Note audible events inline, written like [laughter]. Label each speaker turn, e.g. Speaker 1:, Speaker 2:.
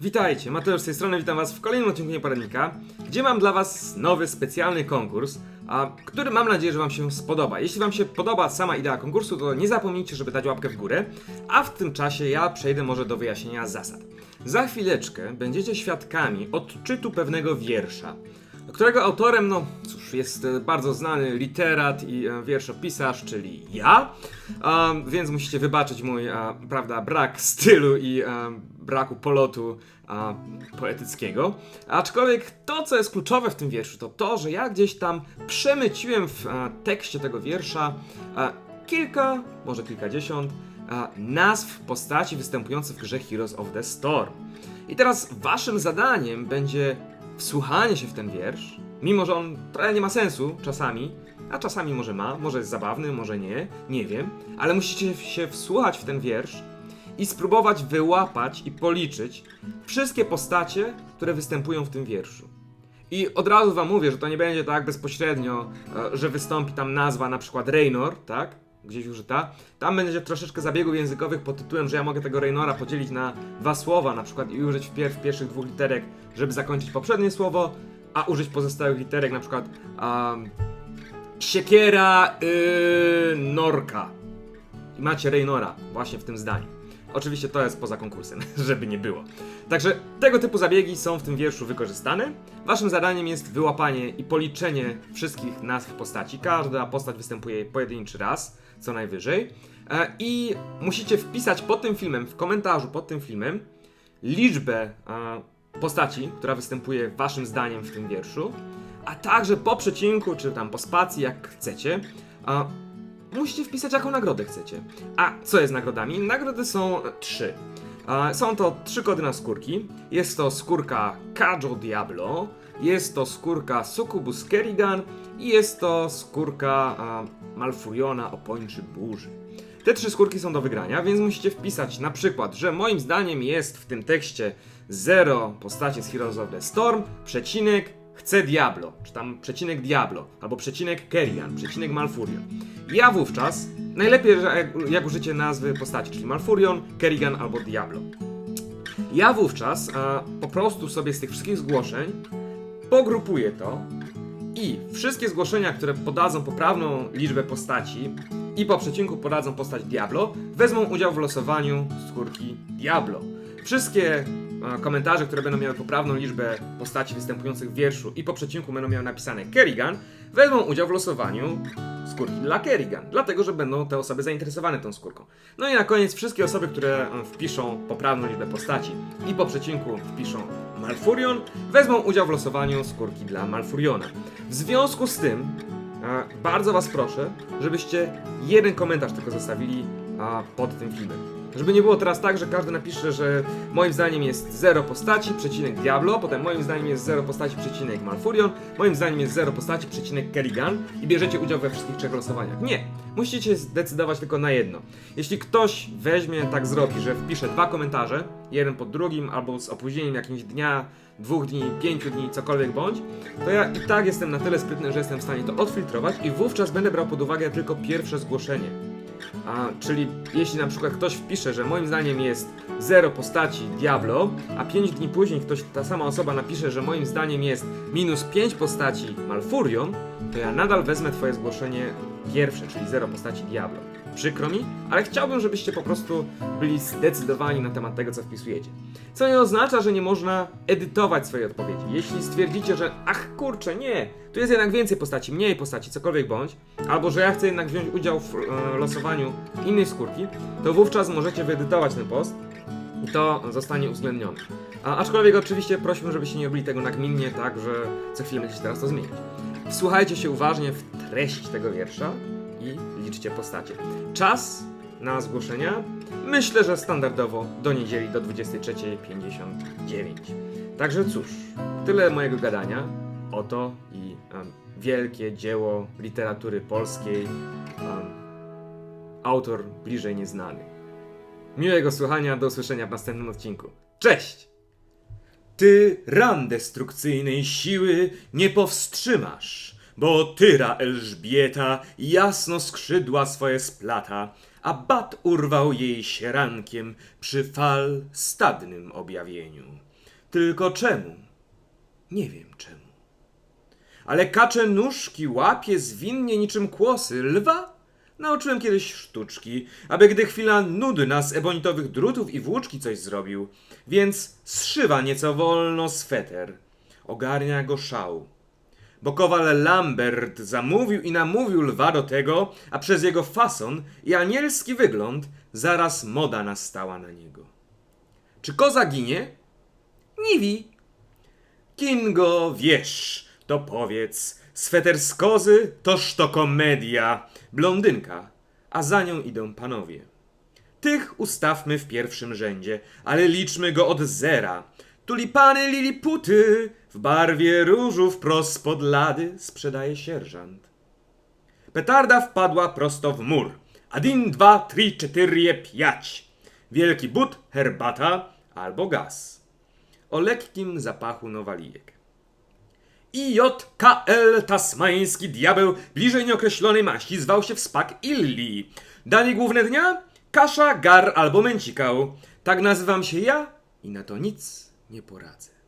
Speaker 1: Witajcie, Mateusz z tej strony, witam was w kolejnym odcinku Nieporadnika, gdzie mam dla was nowy specjalny konkurs, a, który mam nadzieję, że wam się spodoba. Jeśli wam się podoba sama idea konkursu, to nie zapomnijcie, żeby dać łapkę w górę, a w tym czasie ja przejdę może do wyjaśnienia zasad. Za chwileczkę będziecie świadkami odczytu pewnego wiersza, którego autorem, no cóż, jest e, bardzo znany literat i e, wierszopisarz, czyli ja, a, więc musicie wybaczyć mój, a, prawda, brak stylu i a, braku polotu a, poetyckiego. Aczkolwiek to, co jest kluczowe w tym wierszu, to to, że ja gdzieś tam przemyciłem w a, tekście tego wiersza a, kilka, może kilkadziesiąt a, nazw postaci występujących w grze Heroes of the Storm. I teraz waszym zadaniem będzie wsłuchanie się w ten wiersz, mimo że on trochę nie ma sensu czasami, a czasami może ma, może jest zabawny, może nie, nie wiem, ale musicie się wsłuchać w ten wiersz i spróbować wyłapać i policzyć wszystkie postacie, które występują w tym wierszu. I od razu wam mówię, że to nie będzie tak bezpośrednio, e, że wystąpi tam nazwa na przykład Raynor, tak? Gdzieś użyta. Tam będzie troszeczkę zabiegów językowych pod tytułem, że ja mogę tego Raynora podzielić na dwa słowa, na przykład i użyć pierwszych dwóch literek, żeby zakończyć poprzednie słowo, a użyć pozostałych literek, na przykład um, siekiera yy, norka. I macie Raynora właśnie w tym zdaniu. Oczywiście to jest poza konkursem, [laughs] żeby nie było. Także tego typu zabiegi są w tym wierszu wykorzystane. Waszym zadaniem jest wyłapanie i policzenie wszystkich nazw postaci. Każda postać występuje pojedynczy raz, co najwyżej. E, I musicie wpisać pod tym filmem, w komentarzu pod tym filmem, liczbę e, postaci, która występuje waszym zdaniem w tym wierszu, a także po przecinku, czy tam po spacji, jak chcecie, a musicie wpisać, jaką nagrodę chcecie. A co jest nagrodami? Nagrody są trzy. Są to trzy kody na skórki. Jest to skórka Kajo Diablo, jest to skórka Succubus Kerrigan i jest to skórka Malfuriona Opończy Burzy. Te trzy skórki są do wygrania, więc musicie wpisać na przykład, że moim zdaniem jest w tym tekście 0 postacie z Heroes of the Storm, przecinek, chcę Diablo, czy tam przecinek Diablo, albo przecinek Kerrigan, przecinek Malfurion. Ja wówczas, najlepiej, jak, użycie nazwy postaci, czyli Malfurion, Kerrigan albo Diablo. Ja wówczas a, po prostu sobie z tych wszystkich zgłoszeń pogrupuję to i wszystkie zgłoszenia, które podadzą poprawną liczbę postaci i po przecinku podadzą postać Diablo, wezmą udział w losowaniu skórki Diablo. Wszystkie komentarze, które będą miały poprawną liczbę postaci występujących w wierszu i po przecinku będą miały napisane Kerrigan, wezmą udział w losowaniu skórki dla Kerrigan, dlatego że będą te osoby zainteresowane tą skórką. No i na koniec wszystkie osoby, które e, wpiszą poprawną liczbę postaci i po przecinku wpiszą Malfurion, wezmą udział w losowaniu skórki dla Malfuriona. W związku z tym e, bardzo Was proszę, żebyście jeden komentarz tylko zostawili a, pod tym filmem. Żeby nie było teraz tak, że każdy napisze, że moim zdaniem jest 0 postaci, przecinek Diablo, potem moim zdaniem jest 0 postaci, przecinek Malfurion, moim zdaniem jest 0 postaci, przecinek Kerrigan i bierzecie udział we wszystkich trzech losowaniach. Nie! Musicie zdecydować tylko na jedno. Jeśli ktoś weźmie, tak zrobi, że wpisze dwa komentarze, jeden pod drugim, albo z opóźnieniem jakiegoś dnia, dwóch dni, pięciu dni, cokolwiek bądź, to ja i tak jestem na tyle sprytny, że jestem w stanie to odfiltrować i wówczas będę brał pod uwagę tylko pierwsze zgłoszenie. A, czyli jeśli na przykład ktoś wpisze, że moim zdaniem jest 0 postaci Diablo, a 5 dni później ktoś, ta sama osoba napisze, że moim zdaniem jest minus 5 postaci Malfurion, to ja nadal wezmę twoje zgłoszenie pierwsze, czyli 0 postaci Diablo. Przykro mi, ale chciałbym, żebyście po prostu byli zdecydowani na temat tego, co wpisujecie. Co nie oznacza, że nie można edytować swojej odpowiedzi. Jeśli stwierdzicie, że ach kurczę, nie, tu jest jednak więcej postaci, mniej postaci, cokolwiek bądź, albo że ja chcę jednak wziąć udział w e, losowaniu innej skórki, to wówczas możecie wyedytować ten post i to zostanie uwzględnione. A, aczkolwiek oczywiście prosimy, żebyście nie robili tego nagminnie, tak, że co chwilę będziecie teraz to zmieniać. Wsłuchajcie się uważnie w treść tego wiersza i liczcie postacie. Czas na zgłoszenia myślę, że standardowo do niedzieli do 23.59. Także cóż, tyle mojego gadania. Oto i em, wielkie dzieło literatury polskiej. em, autor bliżej nieznany. Miłego słuchania, do usłyszenia w następnym odcinku. Cześć! Ty ran destrukcyjnej siły nie powstrzymasz, bo tyra Elżbieta jasno skrzydła swoje splata, a bat urwał jej się rankiem przy fal stadnym objawieniu. Tylko czemu? Nie wiem czemu. Ale kacze nóżki łapie zwinnie niczym kłosy lwa? Nauczyłem kiedyś sztuczki, aby gdy chwila nudna z ebonitowych drutów i włóczki coś zrobił, więc zszywa nieco wolno sweter. Ogarnia go szał. Bo kowal Lambert zamówił i namówił lwa do tego, a przez jego fason i anielski wygląd zaraz moda nastała na niego. Czy koza ginie? Nie wi. Kingo, wiesz, to powiedz, sweter z kozy toż to komedia, blondynka, a za nią idą panowie. Tych ustawmy w pierwszym rzędzie, ale liczmy go od zera. Tulipany liliputy w barwie różu wprost spod lady sprzedaje sierżant. Petarda wpadła prosto w mur. Adin, dwa, trzy, cztery, pięć. Wielki but, herbata albo gaz. O lekkim zapachu nowalijek. IJKL, tasmański diabeł bliżej nieokreślonej maści, zwał się w spak Illi. Dali główne dnia? Kasza, gar albo męcikał. Tak nazywam się ja i na to nic nie poradzę.